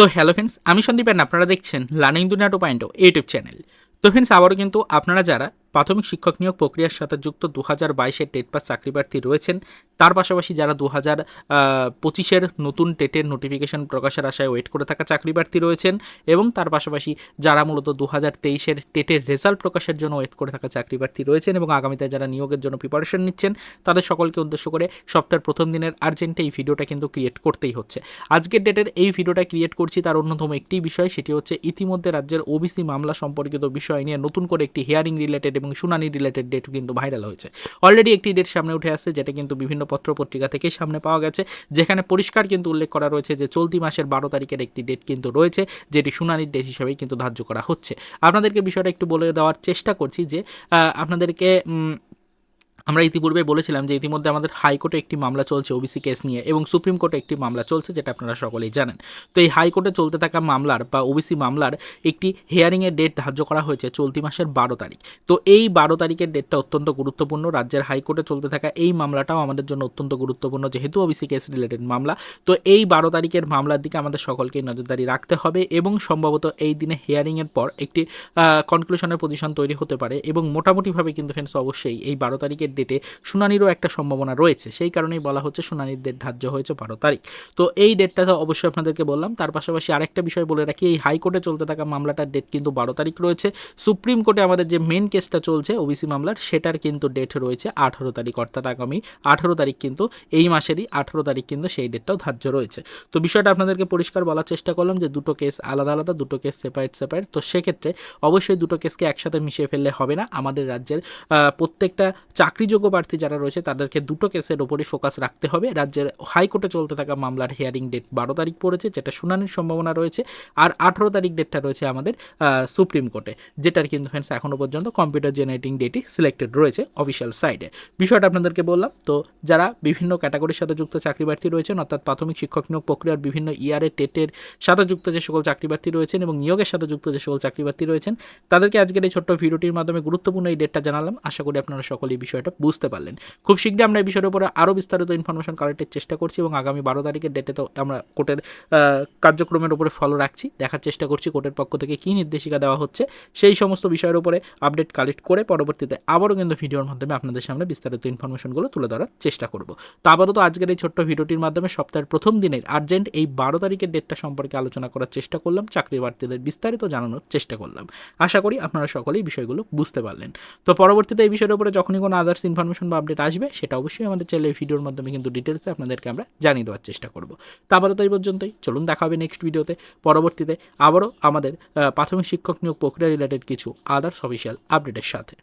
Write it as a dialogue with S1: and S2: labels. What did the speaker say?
S1: তো hello friends আমি সন্দীপ আপনারা দেখছেন learning do two point YouTube channel তো ফ্রেন্ডস আবারও কিন্তু আপনারা যারা প্রাথমিক শিক্ষক নিয়োগ প্রক্রিয়ার সাথে যুক্ত দু হাজার বাইশের টেট পাস চাকরি প্রার্থী রয়েছেন। তার পাশাপাশি যারা দু হাজার পঁচিশের নতুন টেটের নোটিফিকেশন প্রকাশের আশায় ওয়েট করে থাকা চাকরি প্রার্থী রয়েছেন এবং তার পাশাপাশি যারা মূলত দু হাজার তেইশের টেটের রেজাল্ট প্রকাশের জন্য ওয়েট করে থাকা চাকরি প্রার্থী রয়েছেন এবং আগামীতে যারা নিয়োগের জন্য প্রিপারেশন নিচ্ছেন, তাদের সকলকে উদ্দেশ্য করে সপ্তাহের প্রথম দিনের আর্জেন্টে এই ভিডিওটা কিন্তু ক্রিয়েট করতেই হচ্ছে। আজকের ডেটের এই ভিডিওটা ক্রিয়েট করছি তার অন্যতম একটি বিষয়, সেটি হচ্ছে ইতিমধ্যে রাজ্যের ওবিসি মামলা সম্পর্কিত বিষয় নিয়ে নতুন করে একটি হিয়ারিং রিলেটেড এবং শুনানি রিলেটেড ডেট কিন্তু ভাইরাল হয়েছে। অলরেডি একটি ডেট সামনে উঠে আসছে, যেটা কিন্তু বিভিন্ন পত্র পত্রিকা থেকে সামনে পাওয়া গেছে, যেখানে পরিষ্কার কিন্তু উল্লেখ করা রয়েছে যে চলতি মাসের বারো তারিখের একটি ডেট কিন্তু রয়েছে, যেটি শুনানির ডেট হিসেবেই কিন্তু ধার্য করা হচ্ছে। আপনাদেরকে বিষয়টা একটু বলে দেওয়ার চেষ্টা করছি যে আপনাদেরকে আমরা ইতিপূর্বে বলেছিলাম যে ইতিমধ্যে আমাদের হাইকোর্টে একটি মামলা চলছে ওবিসি কেস নিয়ে এবং সুপ্রিম কোর্টে একটি মামলা চলছে, যেটা আপনারা সকলেই জানেন। তো এই হাইকোর্টে চলতে থাকা মামলার বা ওবিসি মামলার একটি হিয়ারিংয়ের ডেট ধার্য করা হয়েছে চলতি মাসের বারো তারিখ। তো এই বারো তারিখের ডেটটা অত্যন্ত গুরুত্বপূর্ণ। রাজ্যের হাইকোর্টে চলতে থাকা এই মামলাটাও আমাদের জন্য অত্যন্ত গুরুত্বপূর্ণ, যেহেতু ওবিসি কেস রিলেটেড মামলা। তো এই বারো তারিখের মামলার দিকে আমাদের সকলকে নজরদারি রাখতে হবে এবং সম্ভবত এই দিনে হিয়ারিংয়ের পর একটি কনক্লুশনের পজিশন তৈরি হতে পারে এবং মোটামুটিভাবে কিন্তু ফ্রেন্ডস অবশ্যই এই বারো তারিখের ডেটে শুনানিরও একটা সম্ভাবনা রয়েছে। সেই কারণেই বলা হচ্ছে শুনানির ডেট ধার্য হয়েছে বারো তারিখ। তো এই ডেটটা তো অবশ্যই আপনাদেরকে বললাম। তার পাশাপাশি আরেকটা বিষয় বলে রাখি, এই হাইকোর্টে চলতে থাকা মামলাটার ডেট কিন্তু বারো তারিখ রয়েছে। সুপ্রিম কোর্টে আমাদের যে মেন কেসটা চলছে ওবিসি মামলার, সেটার কিন্তু ডেট রয়েছে আঠারো তারিখ, অর্থাৎ আগামী আঠারো তারিখ কিন্তু এই মাসেরই আঠারো তারিখ কিন্তু সেই ডেটটাও ধার্য রয়েছে। তো বিষয়টা আপনাদেরকে পরিষ্কার বলার চেষ্টা করলাম যে দুটো কেস আলাদা আলাদা, দুটো কেস সেপারেট সেপারেট তো সেক্ষেত্রে অবশ্যই দুটো কেসকে একসাথে মিশিয়ে ফেললে হবে না। আমাদের রাজ্যের প্রত্যেকটা প্রত্যেকটা চাকরিযোগ্য প্রার্থী যারা রয়েছে, তাদেরকে দুটো কেসের ওপরই ফোকাস রাখতে হবে। রাজ্যের হাইকোর্টে চলতে থাকা মামলার হিয়ারিং ডেট বারো তারিখ পড়েছে, যেটা শুনানির সম্ভাবনা রয়েছে। আর আঠেরো তারিখ ডেটটা রয়েছে আমাদের সুপ্রিম কোর্টে, যেটার কিন্তু ফ্রেন্ডস এখনও পর্যন্ত কম্পিউটার জেনারেটিং ডেটই সিলেক্টেড রয়েছে অফিসিয়াল সাইডে বিষয়টা আপনাদেরকে বললাম, তো যারা বিভিন্ন ক্যাটাগরির সাথে যুক্ত চাকরি প্রার্থী রয়েছেন, অর্থাৎ প্রাথমিক শিক্ষক নিয়োগ প্রক্রিয়ার বিভিন্ন ইয়ারে টেটের সাথে যুক্ত যে সকল চাকরি প্রার্থী রয়েছেন এবং নিয়োগের সাথে যুক্ত যে সকল চাকরি প্রার্থী রয়েছেন, তাদেরকে আজকের এই ছোট্ট ভিডিওটির মাধ্যমে গুরুত্বপূর্ণ এই ডেটটা জানালাম। আশা করি আপনারা সকলেই বিষয়টা বুঝতে পারলেন। খুব শীঘ্রই আমরা এই বিষয়ের উপরে আরও বিস্তারিত ইনফরমেশন কালেক্টের চেষ্টা করছি এবং আগামী বারো তারিখের ডেটে তো আমরা কোর্টের কার্যক্রমের উপরে ফলো রাখছি। দেখার চেষ্টা করছি কোর্টের পক্ষ থেকে কী নির্দেশিকা দেওয়া হচ্ছে। সেই সমস্ত বিষয়ের উপরে আপডেট কালেক্ট করে পরবর্তীতে আবারও কিন্তু ভিডিওর মাধ্যমে আপনাদের সামনে বিস্তারিত ইনফরমেশনগুলো তুলে ধরার চেষ্টা করব। তো আপাতত আজকের এই ছোট্ট ভিডিওটির মাধ্যমে সপ্তাহের প্রথম দিনের আর্জেন্ট এই বারো তারিখের ডেটটা সম্পর্কে আলোচনা করার চেষ্টা করলাম চাকরি প্রার্থীদের বিস্তারিত জানানোর চেষ্টা করলাম। আশা করি আপনারা সকলেই বিষয়গুলো বুঝতে পারলেন। তো পরবর্তীতে এই বিষয়ের উপরে যখনই কোনো আদার্স ইনফরমেশন বা আপডেট আসবে, সেটা অবশ্যই আমাদের চ্যানেলে ভিডিওর মাধ্যমে কিন্তু ডিটেলসে আপনাদেরকে আমরা জানিয়ে দেওয়ার চেষ্টা করব। তো আপাতত এই পর্যন্তই, চলুন দেখা হবে নেক্সট ভিডিওতে পরবর্তীতে আবারও আমাদের প্রাথমিক শিক্ষক নিয়োগ প্রক্রিয়া রিলেটেড কিছু আদার্স অফিসিয়াল আপডেটের সাথে।